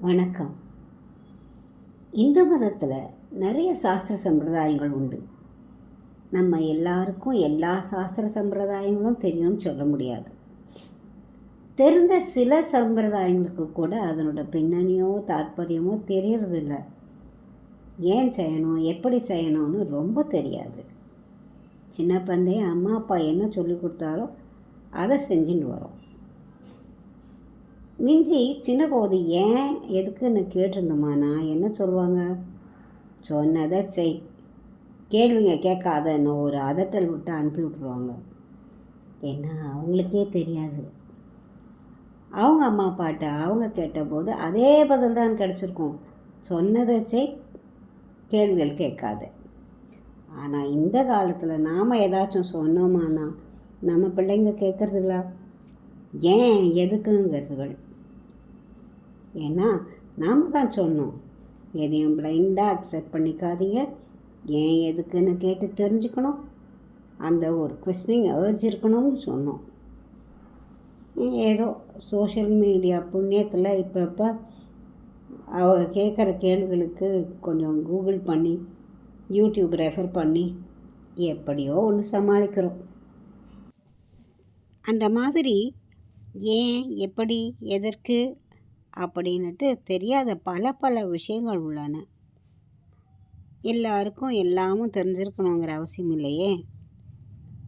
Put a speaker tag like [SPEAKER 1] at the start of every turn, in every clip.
[SPEAKER 1] வணக்கம். இந்து மதத்தில் நிறைய சாஸ்திர சம்பிரதாயங்கள் உண்டு. நம்ம எல்லாருக்கும் எல்லா சாஸ்திர சம்பிரதாயங்களும் தெரியும்னு சொல்ல முடியாது. தெரிந்த சில சம்பிரதாயங்களுக்கு கூட அதனோட பின்னணியோ தாத்பரியமோ தெரியறதில்ல. ஏன் செய்யணும் எப்படி செய்யணும்னு ரொம்ப தெரியாது. சின்ன பந்தைய அம்மா அப்பா என்ன சொல்லி கொடுத்தாலும் அதை செஞ்சுட்டு வரோம். மிஞ்சி சின்ன போது ஏன் எதுக்குன்னு கேட்டிருந்தோமா? நான் என்ன சொல்லுவாங்க? சொன்னதை செய். கேள்விங்க கேட்காதன்னு ஒரு அதட்டல் விட்டு அனுப்பி விட்ருவாங்க ஏன்னா அவங்களுக்கே தெரியாது. அவங்க அம்மா அப்பாட்ட அவங்க கேட்டபோது அதே பதில் தான் கிடச்சிருக்கும். சொன்னதை செய். கேள்விகள் கேட்காத. ஆனால் இந்த காலத்தில் நாம் ஏதாச்சும் சொன்னோமானா நம்ம பிள்ளைங்க கேட்குறதில்ல. ஏன் எதுக்குங்கிறதுகள். ஏன்னா நாம் தான் சொன்னோம். எதையும் பிளைண்டாக அக்செப்ட் பண்ணிக்காதீங்க. ஏன் எதுக்குன்னு கேட்டு தெரிஞ்சுக்கணும். அந்த ஒரு கொஸ்டினிங் ஏர்ஜ் இருக்கணும்னு சொன்னோம். ஏதோ சோஷியல் மீடியா புண்ணியத்தில் இப்போ இப்போ அவங்க கேட்குற கேள்விகளுக்கு கொஞ்சம் கூகுள் பண்ணி யூடியூப் ரெஃபர் பண்ணி எப்படியோ ஒன்று சமாளிக்கிறோம். அந்த மாதிரி ஏன் எப்படி எதற்கு அப்படின்னுட்டு தெரியாத பல பல விஷயங்கள் உள்ளன. எல்லாருக்கும் எல்லாமும் தெரிஞ்சிருக்கணுங்கிற அவசியம் இல்லையே?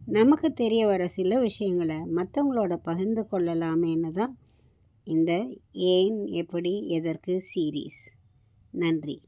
[SPEAKER 1] நமக்கு தெரிய வர சில விஷயங்களை மற்றவங்களோட பகிர்ந்து கொள்ளலாமேன்னு தான் இந்த ஏன் எப்படி எதற்கு சீரீஸ் நன்றி.